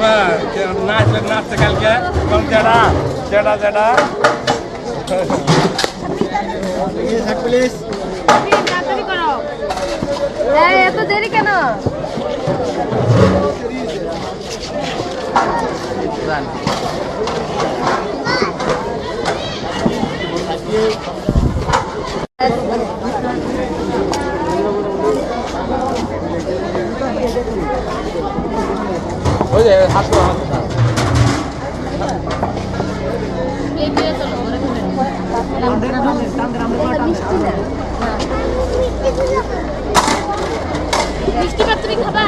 দেখবা নাচলে নাচতে কালকে কোন যেটা যেটা যেটা প্লিজ তাড়াতাড়ি করো এই এত দেরি কেন ওই যে হাসলো মিষ্টি পাত্রী খাবা?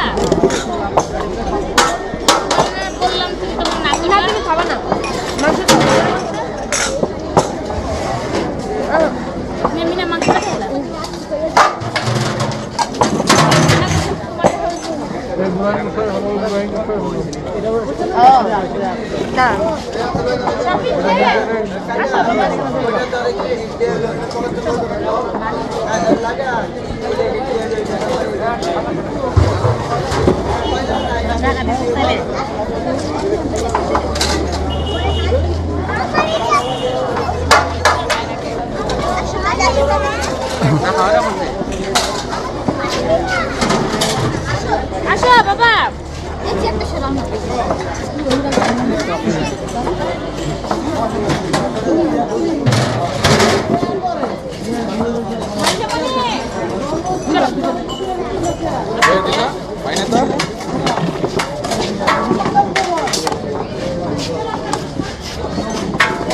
না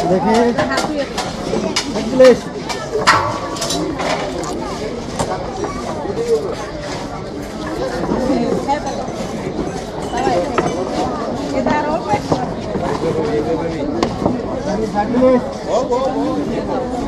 দেখে। Hop hop hop.